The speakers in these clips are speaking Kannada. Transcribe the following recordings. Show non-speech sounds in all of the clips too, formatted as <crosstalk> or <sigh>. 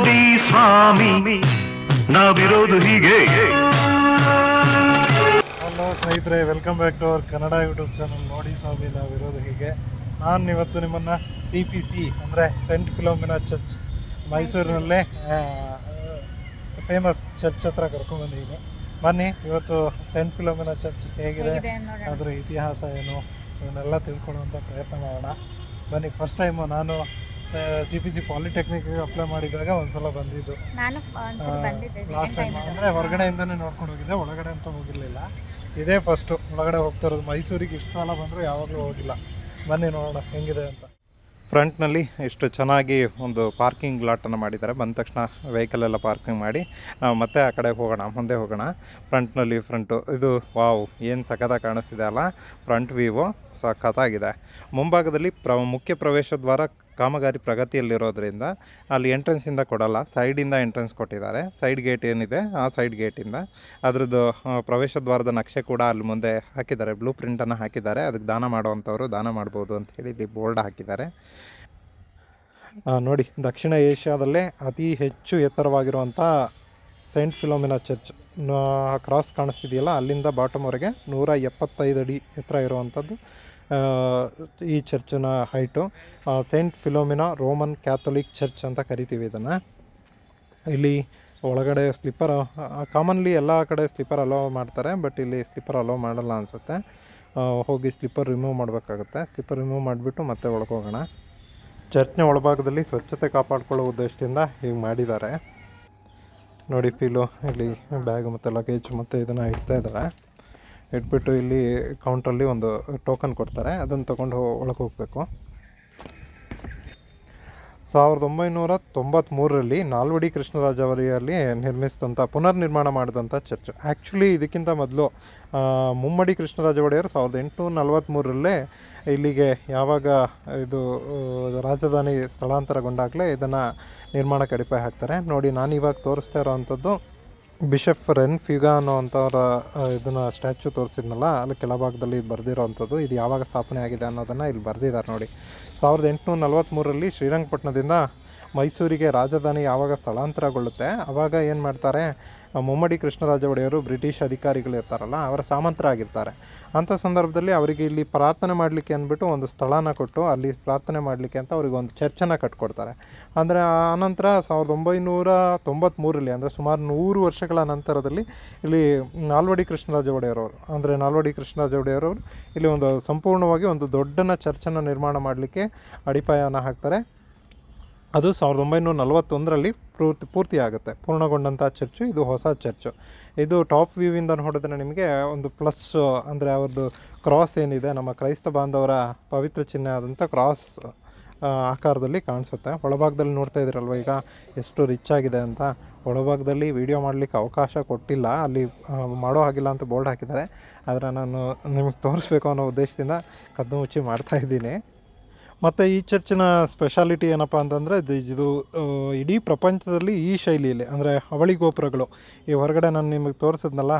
ನೋಡಿ ಸ್ವಾಮಿ ನಾವಿರೋದು ಹೀಗೆ. ಹಲೋ ಸ್ನೇಹಿತರೆ welcome back to our Kannada YouTube channel ನೋಡಿ ಸ್ವಾಮಿ ನಾವಿರೋದು ಹೀಗೆ. ನಾನು ಇವತ್ತು ನಿಮ್ಮನ್ನು ಸಿ ಪಿ ಸಿ ಅಂದರೆ ಸೆಂಟ್ ಫಿಲೋಮಿನಾ ಚರ್ಚ್ ಮೈಸೂರಿನಲ್ಲೇ ಫೇಮಸ್ ಚರ್ಚ್ ಹತ್ರ ಕರ್ಕೊಂಡ್ಬಂದಿದ್ದೀನಿ ಬನ್ನಿ ಇವತ್ತು ಸೆಂಟ್ ಫಿಲೋಮಿನಾ ಚರ್ಚ್ ಹೇಗಿದೆ ಹೇಗಿದೆ ಅದರ ಇತಿಹಾಸ ಏನು ಇವನ್ನೆಲ್ಲ ತಿಳ್ಕೊಳ್ಳುವಂಥ ಪ್ರಯತ್ನ ಮಾಡೋಣ. ಬನ್ನಿ ಫಸ್ಟ್ ಟೈಮು ನಾನು C P C polytechnic apply ಮಾಡಿದಾಗ ಒಂದ್ಸಲ ಬಂದಿದ್ದು. ನಾನು ಒಂದ್ಸಲ ಬಂದಿದ್ದೆ ಲಾಸ್ಟ್ ಟೈಮ್ ಅಂದರೆ ಹೊರಗಡೆಯಿಂದನೇ ನೋಡ್ಕೊಂಡು ಹೋಗಿದ್ದೆ ಒಳಗಡೆ ಅಂತ ಹೋಗಿರಲಿಲ್ಲ. ಇದೇ ಫಸ್ಟು ಒಳಗಡೆ ಹೋಗ್ತಾ ಇರೋದು. ಮೈಸೂರಿಗೆ ಇಷ್ಟು ಸಲ ಬಂದರೂ ಯಾವಾಗಲೂ ಹೋಗಿಲ್ಲ. ಬನ್ನಿ ನೋಡೋಣ ಹೆಂಗಿದೆ ಅಂತ. ಫ್ರಂಟ್ನಲ್ಲಿ ಇಷ್ಟು ಚೆನ್ನಾಗಿ ಒಂದು ಪಾರ್ಕಿಂಗ್ ಲಾಟನ್ನು ಮಾಡಿದ್ದಾರೆ. ಬಂದ ತಕ್ಷಣ ವೆಹಿಕಲ್ ಎಲ್ಲ ಪಾರ್ಕಿಂಗ್ ಮಾಡಿ ನಾವು ಮತ್ತೆ ಆ ಕಡೆ ಹೋಗೋಣ ಮುಂದೆ ಹೋಗೋಣ. ಫ್ರಂಟ್ನಲ್ಲಿ ಫ್ರಂಟು ಇದು ವಾವ್ ಏನು ಸಖತ್ತಾಗಿ ಕಾಣಿಸ್ತಿದೆ ಅಲ್ಲ. ಫ್ರಂಟ್ ವ್ಯೂವು ಸಖತ್ತಾಗಿದೆ. ಮುಂಭಾಗದಲ್ಲಿ ಪ್ರ ಮುಖ್ಯ ಪ್ರವೇಶ ದ್ವಾರ ಕಾಮಗಾರಿ ಪ್ರಗತಿಯಲ್ಲಿರೋದ್ರಿಂದ ಅಲ್ಲಿ ಎಂಟ್ರೆನ್ಸಿಂದ ಕೊಡಲ್ಲ. ಸೈಡಿಂದ ಎಂಟ್ರೆನ್ಸ್ ಕೊಟ್ಟಿದ್ದಾರೆ. ಸೈಡ್ ಗೇಟ್ ಏನಿದೆ, ಆ ಸೈಡ್ ಗೇಟಿಂದ ಅದರದ್ದು ಪ್ರವೇಶ ದ್ವಾರದ ನಕ್ಷೆ ಕೂಡ ಅಲ್ಲಿ ಮುಂದೆ ಹಾಕಿದ್ದಾರೆ. ಬ್ಲೂ ಪ್ರಿಂಟನ್ನು ಹಾಕಿದ್ದಾರೆ. ಅದಕ್ಕೆ ದಾನ ಮಾಡುವಂಥವ್ರು ದಾನ ಮಾಡ್ಬೋದು ಅಂತ ಹೇಳಿ ಇಲ್ಲಿ ಬೋರ್ಡ್ ಹಾಕಿದ್ದಾರೆ. ನೋಡಿ, ದಕ್ಷಿಣ ಏಷ್ಯಾದಲ್ಲೇ ಅತಿ ಹೆಚ್ಚು ಎತ್ತರವಾಗಿರುವಂಥ ಸೈಂಟ್ ಫಿಲೋಮಿನಾ ಚರ್ಚ್ ಕ್ರಾಸ್ ಕಾಣಿಸ್ತಿದೆಯಲ್ಲ, ಅಲ್ಲಿಂದ ಬಾಟಮ್ವರೆಗೆ ನೂರ ಎಪ್ಪತ್ತೈದು ಅಡಿ ಎತ್ತರ ಇರುವಂಥದ್ದು. ಈ ಚರ್ಚಿನ height saint Philomena Roman Catholic church ಅಂತ ಕರಿತೀವಿ ಇದನ್ನು. ಇಲ್ಲಿ ಒಳಗಡೆ ಸ್ಲಿಪ್ಪರ್, ಕಾಮನ್ಲಿ ಎಲ್ಲ ಕಡೆ ಸ್ಲಿಪ್ಪರ್ ಅಲೋ ಮಾಡ್ತಾರೆ, ಬಟ್ ಇಲ್ಲಿ ಸ್ಲಿಪ್ಪರ್ ಅಲೋ ಮಾಡಲ್ಲ ಅನಿಸುತ್ತೆ. ಹೋಗಿ ಸ್ಲಿಪ್ಪರ್ ರಿಮೂವ್ ಮಾಡಬೇಕಾಗುತ್ತೆ. ಸ್ಲಿಪ್ಪರ್ ರಿಮೂವ್ ಮಾಡಿಬಿಟ್ಟು ಮತ್ತೆ ಒಳಗೆ ಹೋಗೋಣ. ಚರ್ಚ್ನ ಒಳಭಾಗದಲ್ಲಿ ಸ್ವಚ್ಛತೆ ಕಾಪಾಡಿಕೊಳ್ಳೋ ಉದ್ದೇಶದಿಂದ ಹೀಗೆ ಮಾಡಿದ್ದಾರೆ. ನೋಡಿ ಪೀಲು ಇಲ್ಲಿ ಬ್ಯಾಗ್ ಮತ್ತು ಲಗೇಜ್ ಮತ್ತು ಇದನ್ನು ಇಡ್ತಾ ಇದ್ದಾರೆ. ಇಟ್ಬಿಟ್ಟು ಇಲ್ಲಿ ಕೌಂಟ್ರಲ್ಲಿ ಒಂದು ಟೋಕನ್ ಕೊಡ್ತಾರೆ. ಅದನ್ನು ತೊಗೊಂಡು ಒಳಗೆ ಹೋಗಬೇಕು. ಸಾವಿರದ ಒಂಬೈನೂರ ತೊಂಬತ್ತ್ಮೂರರಲ್ಲಿ ನಾಲ್ವಡಿ ಕೃಷ್ಣರಾಜ ಅವರಿಯಲ್ಲಿ ನಿರ್ಮಿಸಿದಂಥ ಪುನರ್ನಿರ್ಮಾಣ ಮಾಡಿದಂಥ ಚರ್ಚ್. ಆ್ಯಕ್ಚುಲಿ ಇದಕ್ಕಿಂತ ಮೊದಲು ಮುಮ್ಮಡಿ ಕೃಷ್ಣರಾಜ ಒಡೆಯರು ಸಾವಿರದ ಎಂಟುನೂರ ನಲವತ್ತ್ಮೂರರಲ್ಲೇ ಇಲ್ಲಿಗೆ ಯಾವಾಗ ಇದು ರಾಜಧಾನಿ ಸ್ಥಳಾಂತರಗೊಂಡಾಗಲೇ ಇದನ್ನು ನಿರ್ಮಾಣ ಅಡಿಪಾಯ ಹಾಕ್ತಾರೆ. ನೋಡಿ, ನಾನು ಇವಾಗ ತೋರಿಸ್ತಾ ಇರೋವಂಥದ್ದು ಬಿಷಪ್ ರೆನ್ ಫ್ಯೂಗಾ ಅನ್ನೋ ಅಂಥವ್ರ ಇದನ್ನು ಸ್ಟ್ಯಾಚು ತೋರಿಸಿದ್ನಲ್ಲ, ಅಲ್ಲಿ ಕೆಳಭಾಗದಲ್ಲಿ ಇದು ಬರೆದಿರೋವಂಥದ್ದು ಇದು ಯಾವಾಗ ಸ್ಥಾಪನೆ ಆಗಿದೆ ಅನ್ನೋದನ್ನು ಇಲ್ಲಿ ಬರೆದಿದ್ದಾರೆ ನೋಡಿ. ಸಾವಿರದ ಎಂಟುನೂರ ನಲ್ವತ್ತ್ಮೂರರಲ್ಲಿ ಶ್ರೀರಂಗಪಟ್ಟಣದಿಂದ ಮೈಸೂರಿಗೆ ರಾಜಧಾನಿ ಯಾವಾಗ ಸ್ಥಳಾಂತರಗೊಳ್ಳುತ್ತೆ? ಆವಾಗ ಏನು ಮಾಡ್ತಾರೆ? ಮುಮ್ಮಡಿ ಕೃಷ್ಣರಾಜ ಒಡೆಯರು ಬ್ರಿಟಿಷ್ ಅಧಿಕಾರಿಗಳು ಇರ್ತಾರಲ್ಲ, ಅವರ ಸಾಮಂತರಾಗಿರ್ತಾರೆ. ಅಂಥ ಸಂದರ್ಭದಲ್ಲಿ ಅವರಿಗೆ ಇಲ್ಲಿ ಪ್ರಾರ್ಥನೆ ಮಾಡಲಿಕ್ಕೆ ಅಂದ್ಬಿಟ್ಟು ಒಂದು ಸ್ಥಳನ ಕೊಟ್ಟು ಅಲ್ಲಿ ಪ್ರಾರ್ಥನೆ ಮಾಡಲಿಕ್ಕೆ ಅಂತ ಅವ್ರಿಗೆ ಒಂದು ಚರ್ಚನ್ನು ಕಟ್ಕೊಡ್ತಾರೆ. ಅಂದರೆ ಆನಂತರ ಸಾವಿರದ ಒಂಬೈನೂರ ತೊಂಬತ್ತ್ಮೂರರಲ್ಲಿ ಅಂದರೆ ಸುಮಾರು ನೂರು ವರ್ಷಗಳ ನಂತರದಲ್ಲಿ ಇಲ್ಲಿ ನಾಲ್ವಡಿ ಕೃಷ್ಣರಾಜ ಒಡೆಯರವರು, ಅಂದರೆ ನಾಲ್ವಡಿ ಕೃಷ್ಣರಾಜ ಒಡೆಯರವರು ಇಲ್ಲಿ ಒಂದು ಸಂಪೂರ್ಣವಾಗಿ ಒಂದು ದೊಡ್ಡನ ಚರ್ಚನ್ನು ನಿರ್ಮಾಣ ಮಾಡಲಿಕ್ಕೆ ಅಡಿಪಾಯವನ್ನು ಹಾಕ್ತಾರೆ. ಅದು ಸಾವಿರದ ಒಂಬೈನೂರ ನಲವತ್ತೊಂದರಲ್ಲಿ ಪೂರ್ತಿ ಪೂರ್ತಿ ಆಗುತ್ತೆ ಪೂರ್ಣಗೊಂಡಂಥ ಚರ್ಚು, ಇದು ಹೊಸ ಚರ್ಚು. ಇದು ಟಾಪ್ ವ್ಯೂವಿಂದ ನೋಡಿದ್ರೆ ನಿಮಗೆ ಒಂದು ಪ್ಲಸ್, ಅಂದರೆ ಅವ್ರದ್ದು ಕ್ರಾಸ್ ಏನಿದೆ, ನಮ್ಮ ಕ್ರೈಸ್ತ ಬಾಂಧವರ ಪವಿತ್ರ ಚಿಹ್ನೆ ಆದಂಥ ಕ್ರಾಸ್ ಆಕಾರದಲ್ಲಿ ಕಾಣಿಸುತ್ತೆ. ಒಳಭಾಗದಲ್ಲಿ ನೋಡ್ತಾ ಇದ್ದೀರಲ್ವ ಈಗ ಎಷ್ಟು ರಿಚ್ ಆಗಿದೆ ಅಂತ. ಒಳಭಾಗದಲ್ಲಿ ವಿಡಿಯೋ ಮಾಡಲಿಕ್ಕೆ ಅವಕಾಶ ಕೊಟ್ಟಿಲ್ಲ. ಅಲ್ಲಿ ಮಾಡೋ ಹಾಗಿಲ್ಲ ಅಂತ ಬೋರ್ಡ್ ಹಾಕಿದ್ದಾರೆ. ಆದರೆ ನಾನು ನಿಮಗೆ ತೋರಿಸ್ಬೇಕು ಅನ್ನೋ ಉದ್ದೇಶದಿಂದ ಕದ್ದು ಮುಚ್ಚಿ ಮಾಡ್ತಾಯಿದ್ದೀನಿ ಮತ್ತು ಈ ಚರ್ಚಿನ ಸ್ಪೆಷಾಲಿಟಿ ಏನಪ್ಪ ಅಂತಂದರೆ ಇದು ಇದು ಇಡೀ ಪ್ರಪಂಚದಲ್ಲಿ ಈ ಶೈಲಿಯಲ್ಲಿ, ಅಂದರೆ ಅವಳಿ ಗೋಪುರಗಳು. ಈ ಹೊರಗಡೆ ನಾನು ನಿಮಗೆ ತೋರಿಸಿದ್ನಲ್ಲ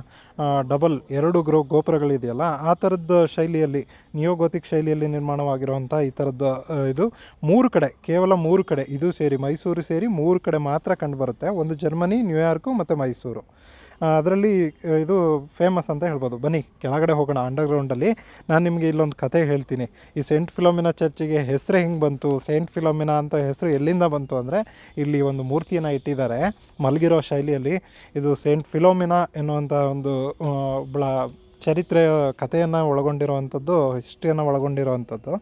ಡಬಲ್ ಎರಡು ಗ್ರೋ ಗೋಪುರಗಳಿದೆಯಲ್ಲ, ಆ ಥರದ ಶೈಲಿಯಲ್ಲಿ, ನಿಯೋಗೋತಿಕ್ ಶೈಲಿಯಲ್ಲಿ ನಿರ್ಮಾಣವಾಗಿರುವಂಥ ಈ ಥರದ್ದು ಇದು ಮೂರು ಕಡೆ, ಕೇವಲ ಮೂರು ಕಡೆ, ಇದು ಸೇರಿ ಮೈಸೂರು ಸೇರಿ ಮೂರು ಕಡೆ ಮಾತ್ರ ಕಂಡುಬರುತ್ತೆ ಒಂದು ಜರ್ಮನಿ, ನ್ಯೂಯಾರ್ಕು ಮತ್ತು ಮೈಸೂರು. ಅದರಲ್ಲಿ ಇದು ಫೇಮಸ್ ಅಂತ ಹೇಳ್ಬೋದು. ಬನ್ನಿ, ಕೆಳಗಡೆ ಹೋಗೋಣ ಅಂಡರ್ಗ್ರೌಂಡಲ್ಲಿ ನಾನು ನಿಮಗೆ ಇಲ್ಲೊಂದು ಕತೆ ಹೇಳ್ತೀನಿ. ಈ ಸೆಂಟ್ ಫಿಲೋಮಿನಾ ಚರ್ಚಿಗೆ ಹೆಸರು ಹೆಂಗೆ ಬಂತು? ಸೇಂಟ್ ಫಿಲೋಮಿನಾ ಅಂತ ಹೆಸರು ಎಲ್ಲಿಂದ ಬಂತು ಅಂದರೆ, ಇಲ್ಲಿ ಒಂದು ಮೂರ್ತಿಯನ್ನು ಇಟ್ಟಿದ್ದಾರೆ, ಮಲಗಿರೋ ಶೈಲಿಯಲ್ಲಿ. ಇದು ಸೇಂಟ್ ಫಿಲೋಮಿನಾ ಎನ್ನುವಂಥ ಒಂದು ಒಬ್ಬಳ ಚರಿತ್ರೆಯ ಕಥೆಯನ್ನು ಒಳಗೊಂಡಿರುವಂಥದ್ದು, ಹಿಸ್ಟ್ರಿಯನ್ನು ಒಳಗೊಂಡಿರುವಂಥದ್ದು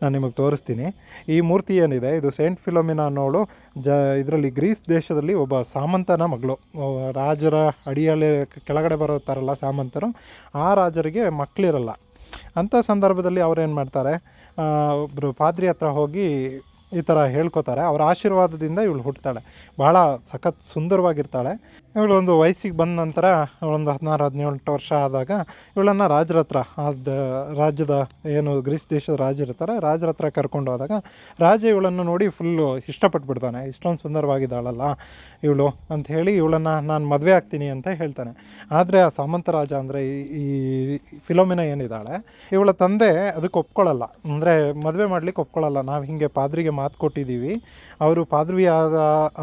ನಾನು ನಿಮಗೆ ತೋರಿಸ್ತೀನಿ. ಈ ಮೂರ್ತಿ ಏನಿದೆ, ಇದು ಸೇಂಟ್ ಫಿಲೋಮಿನಾ ಅನ್ನೋಳು ಜ, ಇದರಲ್ಲಿ ಗ್ರೀಸ್ ದೇಶದಲ್ಲಿ ಒಬ್ಬ ಸಾಮಂತನ ಮಗಳು. ರಾಜರ ಅಡಿಯಲ್ಲಿ ಕೆಳಗಡೆ ಬರುತ್ತಾರಲ್ಲ ಸಾಮಂತರು, ಆ ರಾಜರಿಗೆ ಮಕ್ಕಳಿರಲ್ಲ ಅಂಥ ಸಂದರ್ಭದಲ್ಲಿ ಅವ್ರೇನು ಮಾಡ್ತಾರೆ ಒಬ್ಬರು ಪಾದ್ರಿ ಹತ್ರ ಹೋಗಿ ಈ ಥರ ಹೇಳ್ಕೊತಾರೆ. ಅವರ ಆಶೀರ್ವಾದದಿಂದ ಇವಳು ಹುಟ್ಟುತ್ತಾಳೆ ಭಾಳ ಸಖತ್ ಸುಂದರವಾಗಿರ್ತಾಳೆ. ಇವಳು ಒಂದು ವಯಸ್ಸಿಗೆ ಬಂದ ನಂತರ ಒಂದು ಹದಿನಾರು, ಹದಿನೇಳು ವರ್ಷ ಆದಾಗ ಇವಳನ್ನು ರಾಜರ ಹತ್ರ ಆ ದ- ರಾಜ್ಯದ ಏನು ಗ್ರೀಸ್ ದೇಶದ ರಾಜ ಇರ್ತಾರೆ ರಾಜರ ಹತ್ರ ಕರ್ಕೊಂಡು ಹೋದಾಗ ರಾಜ ಇವಳನ್ನು ನೋಡಿ ಫುಲ್ಲು ಇಷ್ಟಪಟ್ಬಿಡ್ತಾನೆ. ಇಷ್ಟೊಂದು ಸುಂದರವಾಗಿದ್ದಾಳಲ್ಲ ಇವಳು ಅಂತ ಹೇಳಿ ಇವಳನ್ನು ನಾನು ಮದುವೆ ಆಗ್ತೀನಿ ಅಂತ ಹೇಳ್ತಾನೆ. ಆದರೆ ಆ ಸಾಮಂತ ರಾಜ ಅಂದರೆ ಈ ಫಿಲೋಮಿನ ಏನಿದ್ದಾಳೆ, ಇವಳ ತಂದೆ ಅದಕ್ಕೆ ಒಪ್ಕೊಳ್ಳಲ್ಲ ಅಂದರೆ ಮದುವೆ ಮಾಡ್ಲಿಕ್ಕೆ ಒಪ್ಕೊಳ್ಳಲ್ಲ ನಾವು ಹಿಂಗೆ ಪಾದ್ರಿಗೆ ಮಾತು ಕೊಟ್ಟಿದ್ದೀವಿ. ಅವರು ಪಾದ್ರಿ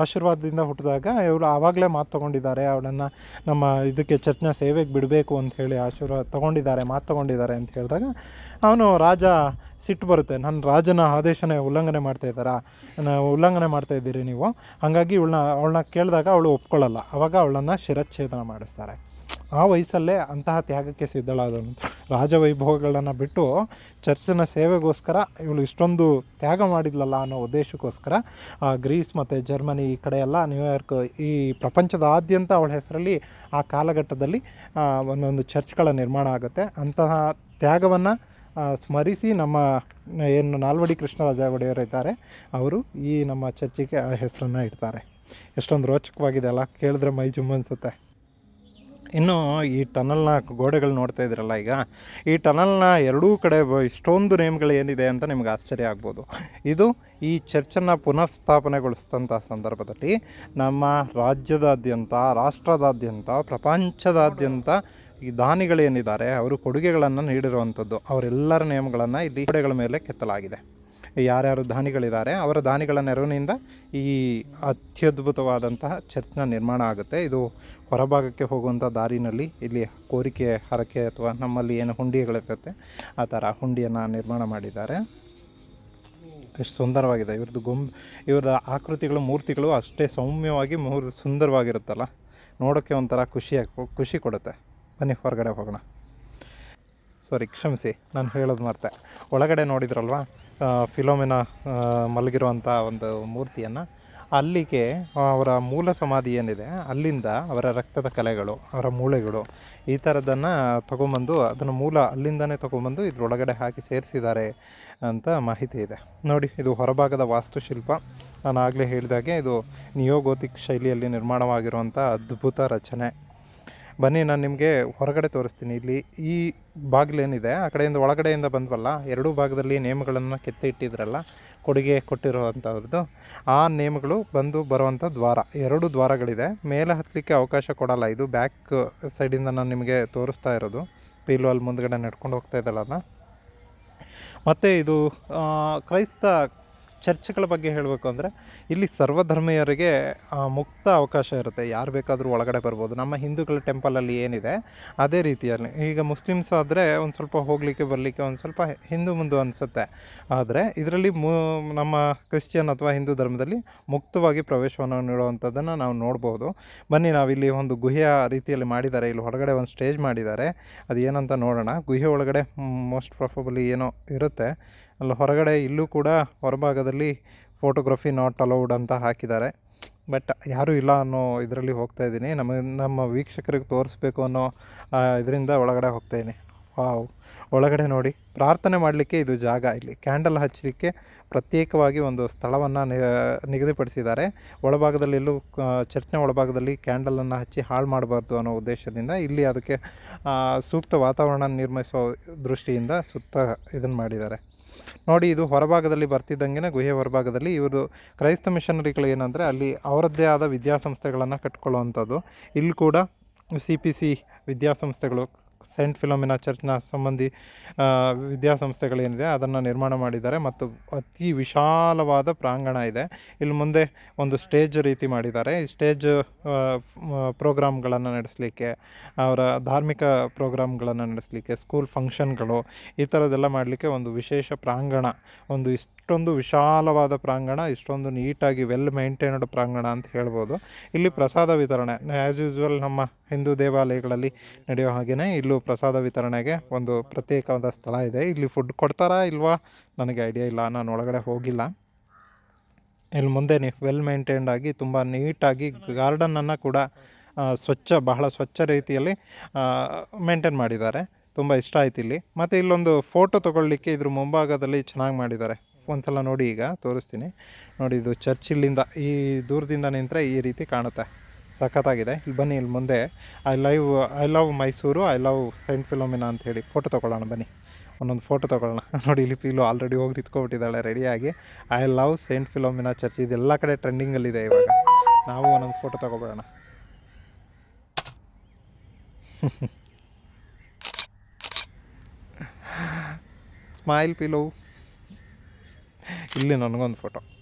ಆಶೀರ್ವಾದದಿಂದ ಹುಟ್ಟಿದಾಗ ಇವರು ಆವಾಗಲೇ ಮಾತು ತೊಗೊಂಡಿದ್ದಾರೆ. ಅವಳನ್ನು ನಮ್ಮ ಇದಕ್ಕೆ ಚರ್ಚ್ನ ಸೇವೆಗೆ ಬಿಡಬೇಕು ಅಂತ ಹೇಳಿ ಆಶೀರ್ವಾದ ತೊಗೊಂಡಿದ್ದಾರೆ, ಮಾತು ತೊಗೊಂಡಿದ್ದಾರೆ ಅಂತ ಹೇಳಿದಾಗ ಅವನು ರಾಜ ಸಿಟ್ಟು ಬರುತ್ತೆ. ನನ್ನ ರಾಜನ ಆದೇಶನ ಉಲ್ಲಂಘನೆ ಮಾಡ್ತಾ ಇದ್ದಾರಾ? ಉಲ್ಲಂಘನೆ ಮಾಡ್ತಾ ಇದ್ದೀರಿ ನೀವು. ಹಾಗಾಗಿ ಇವಳನ್ನ, ಅವಳನ್ನ ಕೇಳಿದಾಗ ಅವಳು ಒಪ್ಕೊಳ್ಳಲ್ಲ. ಅವಾಗ ಅವಳನ್ನು ಶಿರಚ್ಛೇದನ ಮಾಡಿಸ್ತಾರೆ. ಆ ವಯಸ್ಸಲ್ಲೇ ಅಂತಹ ತ್ಯಾಗಕ್ಕೆ ಸಿದ್ಧಳಾದವನು. ರಾಜವೈಭವಗಳನ್ನು ಬಿಟ್ಟು ಚರ್ಚಿನ ಸೇವೆಗೋಸ್ಕರ ಇವಳು ಇಷ್ಟೊಂದು ತ್ಯಾಗ ಮಾಡಿದ್ಲಲ್ಲ ಅನ್ನೋ ಉದ್ದೇಶಕ್ಕೋಸ್ಕರ ಗ್ರೀಸ್ ಮತ್ತು ಜರ್ಮನಿ ಈ ಕಡೆ ಎಲ್ಲ ನ್ಯೂಯಾರ್ಕ್ ಈ ಪ್ರಪಂಚದಾದ್ಯಂತ ಅವಳ ಹೆಸರಲ್ಲಿ ಆ ಕಾಲಘಟ್ಟದಲ್ಲಿ ಒಂದೊಂದು ಚರ್ಚ್ಗಳ ನಿರ್ಮಾಣ ಆಗುತ್ತೆ. ಅಂತಹ ತ್ಯಾಗವನ್ನು ಸ್ಮರಿಸಿ ನಮ್ಮ, ಏನು ನಾಲ್ವಡಿ ಕೃಷ್ಣರಾಜ ಒಡೆಯರು ಇದ್ದಾರೆ, ಅವರು ಈ ನಮ್ಮ ಚರ್ಚಿಗೆ ಆ ಹೆಸರನ್ನು ಇಡ್ತಾರೆ. ಎಷ್ಟೊಂದು ರೋಚಕವಾಗಿದೆ ಅಲ್ಲ, ಕೇಳಿದ್ರೆ ಮೈ ಜುಮ್ ಅನಿಸುತ್ತೆ ಇನ್ನು ಈ ಟನಲ್ನ ಗೋಡೆಗಳು ನೋಡ್ತಾ ಇದ್ರಲ್ಲ ಈಗ, ಈ ಟನಲ್ನ ಎರಡೂ ಕಡೆ ಇಷ್ಟೊಂದು ನೇಮ್ಗಳು ಏನಿದೆ ಅಂತ ನಿಮ್ಗೆ ಆಶ್ಚರ್ಯ ಆಗ್ಬೋದು. ಇದು ಈ ಚರ್ಚನ್ನು ಪುನಃಸ್ಥಾಪನೆಗೊಳಿಸಿದಂಥ ಸಂದರ್ಭದಲ್ಲಿ ನಮ್ಮ ರಾಜ್ಯದಾದ್ಯಂತ, ರಾಷ್ಟ್ರದಾದ್ಯಂತ, ಪ್ರಪಂಚದಾದ್ಯಂತ ಈ ದಾನಿಗಳೇನಿದ್ದಾರೆ, ಅವರು ಕೊಡುಗೆಗಳನ್ನು ನೀಡಿರುವಂಥದ್ದು, ಅವರೆಲ್ಲರ ನೇಮ್ಗಳನ್ನು ಇಲ್ಲಿ ಗೋಡೆಗಳ ಮೇಲೆ ಕೆತ್ತಲಾಗಿದೆ. ಯಾರ್ಯಾರು ದಾನಿಗಳಿದ್ದಾರೆ, ಅವರ ದಾನಿಗಳ ನೆರವಿನಿಂದ ಈ ಅತ್ಯದ್ಭುತವಾದಂತಹ ಚರ್ಚ್ನ ನಿರ್ಮಾಣ ಆಗುತ್ತೆ. ಇದು ಹೊರಭಾಗಕ್ಕೆ ಹೋಗುವಂಥ ದಾರಿನಲ್ಲಿ ಇಲ್ಲಿ ಕೋರಿಕೆ ಹರಕೆ ಅಥವಾ ನಮ್ಮಲ್ಲಿ ಏನು ಹುಂಡಿಗಳಿರ್ತೈತೆ, ಆ ಥರ ಹುಂಡಿಯನ್ನು ನಿರ್ಮಾಣ ಮಾಡಿದ್ದಾರೆ. ಎಷ್ಟು ಸುಂದರವಾಗಿದೆ. ಇವ್ರದ್ದು ಗೊಂಬ್ ಇವ್ರ ಆಕೃತಿಗಳು, ಮೂರ್ತಿಗಳು ಅಷ್ಟೇ ಸೌಮ್ಯವಾಗಿ ಮೂರ್ ಸುಂದರವಾಗಿರುತ್ತಲ್ಲ. ನೋಡೋಕ್ಕೆ ಒಂಥರ ಖುಷಿಯಾಗಿ ಖುಷಿ ಕೊಡುತ್ತೆ. ಬನ್ನಿ, ಹೊರಗಡೆ ಹೋಗೋಣ. ಸಾರಿ ಕ್ಷಮಿಸಿ, ನಾನು ಹೇಳೋದು ಮರ್ತೆ. ಒಳಗಡೆ ನೋಡಿದ್ರಲ್ವಾ? ಫಿಲೋಮಿನ ಮಲಗಿರುವಂಥ ಒಂದು ಮೂರ್ತಿಯನ್ನು ಅಲ್ಲಿಗೆ ಅವರ ಮೂಲ ಸಮಾಧಿ ಏನಿದೆ, ಅಲ್ಲಿಂದ ಅವರ ರಕ್ತದ ಕಲೆಗಳು, ಅವರ ಮೂಳೆಗಳು ಈ ಥರದನ್ನು ತೊಗೊಂಬಂದು ಅದನ್ನು ಮೂಲ ಅಲ್ಲಿಂದನೇ ತೊಗೊಂಬಂದು ಇದರೊಳಗಡೆ ಹಾಕಿ ಸೇರಿಸಿದ್ದಾರೆ ಅಂತ ಮಾಹಿತಿ ಇದೆ. ನೋಡಿ, ಇದು ಹೊರಭಾಗದ ವಾಸ್ತುಶಿಲ್ಪ. ನಾನು ಆಗಲೇ ಹೇಳಿದಾಗೆ ಇದು ನಿಯೋಗೋತಿಕ್ ಶೈಲಿಯಲ್ಲಿ ನಿರ್ಮಾಣವಾಗಿರುವಂಥ ಅದ್ಭುತ ರಚನೆ. ಬನ್ನಿ, ನಾನು ನಿಮಗೆ ಹೊರಗಡೆ ತೋರಿಸ್ತೀನಿ. ಇಲ್ಲಿ ಈ ಬಾಗಿಲೇನಿದೆ, ಆ ಕಡೆಯಿಂದ ಒಳಗಡೆಯಿಂದ ಬಂದ್ವಲ್ಲ, ಎರಡೂ ಭಾಗದಲ್ಲಿ ನೇಮಗಳನ್ನು ಕೆತ್ತಿ ಇಟ್ಟಿದ್ರಲ್ಲ ಕೊಡುಗೆ ಕೊಟ್ಟಿರುವಂಥದ್ದು ಆ ನೇಮಗಳು ಬಂದು ಬರುವಂಥ ದ್ವಾರ. ಎರಡು ದ್ವಾರಗಳಿದೆ. ಮೇಲೆ ಹತ್ತಲಿಕ್ಕೆ ಅವಕಾಶ ಕೊಡಲ್ಲ, ಇದು ಬ್ಯಾಕ್ ಸೈಡಿಂದ ನಾನು ನಿಮಗೆ ತೋರಿಸ್ತಾ ಇರೋದು. ಪೀಲು ಅಲ್ಲಿ ಮುಂದ್ಗಡೆ ನಡ್ಕೊಂಡು ಹೋಗ್ತಾ ಇದ್ದಲ್ಲ ಮತ್ತು ಇದು ಕ್ರೈಸ್ತ ಚರ್ಚ್ಗಳ ಬಗ್ಗೆ ಹೇಳಬೇಕು ಅಂದರೆ ಇಲ್ಲಿ ಸರ್ವಧರ್ಮೀಯರಿಗೆ ಮುಕ್ತ ಅವಕಾಶ ಇರುತ್ತೆ. ಯಾರು ಬೇಕಾದರೂ ಒಳಗಡೆ ಬರ್ಬೋದು. ನಮ್ಮ ಹಿಂದೂಗಳ ಟೆಂಪಲಲ್ಲಿ ಏನಿದೆ, ಅದೇ ರೀತಿಯಲ್ಲಿ. ಈಗ ಮುಸ್ಲಿಮ್ಸ್ ಆದರೆ ಒಂದು ಸ್ವಲ್ಪ ಹೋಗಲಿಕ್ಕೆ, ಬರಲಿಕ್ಕೆ ಒಂದು ಸ್ವಲ್ಪ ಹಿಂದೂ ಮುಂದೆ ಅನಿಸುತ್ತೆ. ಆದರೆ ಇದರಲ್ಲಿ ಮು, ನಮ್ಮ ಕ್ರಿಶ್ಚಿಯನ್ ಅಥವಾ ಹಿಂದೂ ಧರ್ಮದಲ್ಲಿ ಮುಕ್ತವಾಗಿ ಪ್ರವೇಶವನ್ನು ನೀಡುವಂಥದ್ದನ್ನು ನಾವು ನೋಡ್ಬೋದು. ಬನ್ನಿ, ನಾವಿಲ್ಲಿ ಒಂದು ಗುಹೆಯ ರೀತಿಯಲ್ಲಿ ಮಾಡಿದ್ದಾರೆ. ಇಲ್ಲಿ ಹೊರಗಡೆ ಒಂದು ಸ್ಟೇಜ್ ಮಾಡಿದ್ದಾರೆ. ಅದು ಏನಂತ ನೋಡೋಣ. ಗುಹೆ ಒಳಗಡೆ ಮೋಸ್ಟ್ ಪ್ರಾಫಬಲಿ ಏನೋ ಇರುತ್ತೆ. ಅಲ್ಲಿ ಹೊರಗಡೆ ಇಲ್ಲೂ ಕೂಡ ಹೊರಭಾಗದಲ್ಲಿ ಫೋಟೋಗ್ರಫಿ ನಾಟ್ ಅಲೌಡ್ ಅಂತ ಹಾಕಿದ್ದಾರೆ. ಬಟ್ ಯಾರೂ ಇಲ್ಲ ಅನ್ನೋ ಇದರಲ್ಲಿ ಹೋಗ್ತಾ ಇದ್ದೀನಿ. ನಮ್ಮ ನಮ್ಮ ವೀಕ್ಷಕರಿಗೆ ತೋರಿಸ್ಬೇಕು ಅನ್ನೋ ಇದರಿಂದ ಒಳಗಡೆ ಹೋಗ್ತಾ ಇದ್ದೀನಿ. ವಾವ್. ಒಳಗಡೆ ನೋಡಿ. ಪ್ರಾರ್ಥನೆ ಮಾಡಲಿಕ್ಕೆ ಇದು ಜಾಗ ಇಲ್ಲಿ. ಕ್ಯಾಂಡಲ್ ಹಚ್ಚಲಿಕ್ಕೆ ಪ್ರತ್ಯೇಕವಾಗಿ ಒಂದು ಸ್ಥಳವನ್ನು ನಿಗದಿಪಡಿಸಿದ್ದಾರೆ. ಒಳಭಾಗದಲ್ಲಿ ಎಲ್ಲೂ ಚರ್ಚ್ನ ಒಳಭಾಗದಲ್ಲಿ ಕ್ಯಾಂಡಲನ್ನು ಹಚ್ಚಿ ಹಾಳು ಮಾಡಬಾರ್ದು ಅನ್ನೋ ಉದ್ದೇಶದಿಂದ ಇಲ್ಲಿ ಅದಕ್ಕೆ ಸೂಕ್ತ ವಾತಾವರಣ ನಿರ್ಮಿಸುವ ದೃಷ್ಟಿಯಿಂದ ಸುತ್ತ ಇದನ್ನು ಮಾಡಿದ್ದಾರೆ. ನೋಡಿ, ಇದು ಹೊರಭಾಗದಲ್ಲಿ ಬರ್ತಿದ್ದಂಗೆ ಗುಹೆ ಹೊರಭಾಗದಲ್ಲಿ ಇವರು ಕ್ರೈಸ್ತ ಮಿಷನರಿಗಳು ಏನಂದರೆ ಅಲ್ಲಿ ಅವರದ್ದೇ ಆದ ವಿದ್ಯಾಸಂಸ್ಥೆಗಳನ್ನು ಕಟ್ಕೊಳ್ಳುವಂಥದ್ದು. ಇಲ್ಲಿ ಕೂಡ ಸಿ ಪಿ ಸಿ ವಿದ್ಯಾಸಂಸ್ಥೆಗಳು ಸೆಂಟ್ ಫಿಲೋಮಿನಾ ಚರ್ಚ್ನ ಸಂಬಂಧಿ ವಿದ್ಯಾಸಂಸ್ಥೆಗಳೇನಿದೆ, ಅದನ್ನು ನಿರ್ಮಾಣ ಮಾಡಿದ್ದಾರೆ ಮತ್ತು ಅತಿ ವಿಶಾಲವಾದ ಪ್ರಾಂಗಣ ಇದೆ. ಇಲ್ಲಿ ಮುಂದೆ ಒಂದು ಸ್ಟೇಜ್ ರೀತಿ ಮಾಡಿದ್ದಾರೆ. ಈ ಸ್ಟೇಜ್ ಪ್ರೋಗ್ರಾಮ್ಗಳನ್ನು ನಡೆಸಲಿಕ್ಕೆ, ಅವರ ಧಾರ್ಮಿಕ ಪ್ರೋಗ್ರಾಮ್ಗಳನ್ನು ನಡೆಸಲಿಕ್ಕೆ, ಸ್ಕೂಲ್ ಫಂಕ್ಷನ್ಗಳು, ಈ ಥರದ್ದೆಲ್ಲ ಮಾಡಲಿಕ್ಕೆ ಒಂದು ವಿಶೇಷ ಪ್ರಾಂಗಣ, ಒಂದು ಇಷ್ಟೊಂದು ವಿಶಾಲವಾದ ಪ್ರಾಂಗಣ, ಇಷ್ಟೊಂದು ನೀಟಾಗಿ ವೆಲ್ ಮೇಂಟೈನ್ಡ್ ಪ್ರಾಂಗಣ ಅಂತ ಹೇಳ್ಬೋದು. ಇಲ್ಲಿ ಪ್ರಸಾದ ವಿತರಣೆ ಆ್ಯಸ್ ಯೂಸ್ವಲ್ ನಮ್ಮ ಹಿಂದೂ ದೇವಾಲಯಗಳಲ್ಲಿ ನಡೆಯೋ ಹಾಗೆಯೇ ಇಲ್ಲೂ ಪ್ರಸಾದ ವಿತರಣೆಗೆ ಒಂದು ಪ್ರತ್ಯೇಕವಾದ ಸ್ಥಳ ಇದೆ. ಇಲ್ಲಿ ಫುಡ್ ಕೊಡ್ತಾರಾ ಇಲ್ವಾ? ನನಗೆ ಐಡಿಯಾ ಇಲ್ಲ. ನಾನು ಒಳಗಡೆ ಹೋಗಿಲ್ಲ. ಇಲ್ಲಿ ಮುಂದೆ ವೆಲ್ ಮೇಂಟೈನ್ಡ್ ಆಗಿ ತುಂಬ ನೀಟಾಗಿ ಗಾರ್ಡನನ್ನು ಕೂಡ ಸ್ವಚ್ಛ, ಬಹಳ ಸ್ವಚ್ಛ ರೀತಿಯಲ್ಲಿ ಮೇಂಟೈನ್ ಮಾಡಿದ್ದಾರೆ. ತುಂಬ ಇಷ್ಟ ಆಯ್ತು ಇಲ್ಲಿ. ಮತ್ತು ಇಲ್ಲೊಂದು ಫೋಟೋ ತೊಗೊಳ್ಳಿಕ್ಕೆ ಇದ್ರ ಮುಂಭಾಗದಲ್ಲಿ ಚೆನ್ನಾಗಿ ಮಾಡಿದ್ದಾರೆ. ಒಂದ್ಸಲ ನೋಡಿ ಈಗ, ತೋರಿಸ್ತೀನಿ. ನೋಡಿ ಇದು ಚರ್ಚ್ ಇಲ್ಲಿಂದ, ಈ ದೂರದಿಂದ ನಿಂತರೆ ಈ ರೀತಿ ಕಾಣುತ್ತೆ. ಸಖತ್ತಾಗಿದೆ. ಇಲ್ಲಿ ಬನ್ನಿ, ಇಲ್ಲಿ ಮುಂದೆ. I live I love Mysuru I love saint Philomena ಅಂತ ಹೇಳಿ ಫೋಟೋ ತೊಗೊಳ್ಳೋಣ, ಬನ್ನಿ. ಒಂದೊಂದು ಫೋಟೋ ತೊಗೊಳ್ಳೋಣ. <laughs> ನೋಡಿ, ಇಲ್ಲಿ ಪೀಲು ಆಲ್ರೆಡಿ ಹೋಗಿ ನಿಂತ್ಕೊಬಿಟ್ಟಿದ್ದಾಳೆ ರೆಡಿಯಾಗಿ I love saint Philomena church ಇದೆಲ್ಲ ಕಡೆ ಟ್ರೆಂಡಿಂಗಲ್ಲಿದೆ ಇವಾಗ. ನಾವು ಒಂದೊಂದು ಫೋಟೋ ತೊಗೊಬಿಡೋಣ. ಸ್ಮೈಲ್ ಪಿಲೋ ಇಲ್ಲಿ ನನಗೊಂದು ಫೋಟೋ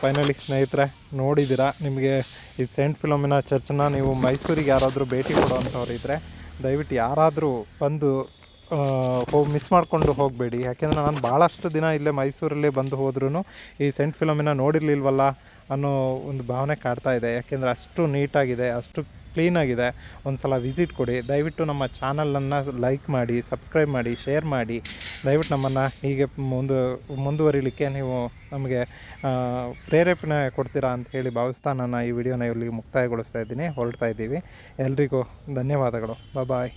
ಫೈನಲಿ ಸ್ನೇಹಿತರೆ, ನೋಡಿದ್ದೀರಾ? ನಿಮಗೆ ಈ ಸೆಂಟ್ ಫಿಲೋಮಿನ ಚರ್ಚ್ನ ನೀವು ಮೈಸೂರಿಗೆ ಯಾರಾದರೂ ಭೇಟಿ ಕೊಡುವಂಥವ್ರು ಇದ್ದರೆ ದಯವಿಟ್ಟು ಯಾರಾದರೂ ಬಂದು ಹೋಗಿ ಮಿಸ್ ಮಾಡಿಕೊಂಡು ಹೋಗಬೇಡಿ. ಯಾಕೆಂದರೆ ನಾನು ಭಾಳಷ್ಟು ದಿನ ಇಲ್ಲೇ ಮೈಸೂರಲ್ಲಿ ಬಂದು ಹೋದ್ರೂ ಈ ಸೆಂಟ್ ಫಿಲೋಮಿನ ನೋಡಿರಲಿಲ್ವಲ್ಲ ಅನ್ನೋ ಒಂದು ಭಾವನೆ ಕಾಡ್ತಾ ಇದೆ. ಯಾಕೆಂದರೆ ಅಷ್ಟು ನೀಟಾಗಿದೆ ಅಷ್ಟು ಕ್ಲೀನಾಗಿದೆ ಒಂದು ಸಲ ವಿಸಿಟ್ ಕೊಡಿ. ದಯವಿಟ್ಟು ನಮ್ಮ ಚಾನಲನ್ನು ಲೈಕ್ ಮಾಡಿ ಸಬ್ಸ್ಕ್ರೈಬ್ ಮಾಡಿ ಶೇರ್ ಮಾಡಿ. ದಯವಿಟ್ಟು ನಮ್ಮನ್ನು ಹೀಗೆ ಮುಂದು, ಮುಂದುವರಿಲಿಕ್ಕೆ ನೀವು ನಮಗೆ ಪ್ರೇರೇಪಣೆ ಕೊಡ್ತೀರಾ ಅಂತ ಹೇಳಿ ಭಾವಿಸ್ತಾ ನಾನು ಈ ವಿಡಿಯೋನ ಇಲ್ಲಿಗೆ ಮುಕ್ತಾಯಗೊಳಿಸ್ತಾ ಇದ್ದೀನಿ. ಹೊರಡ್ತಾ ಇದ್ದೀವಿ. ಎಲ್ರಿಗೂ ಧನ್ಯವಾದಗಳು. ಬಾಯ್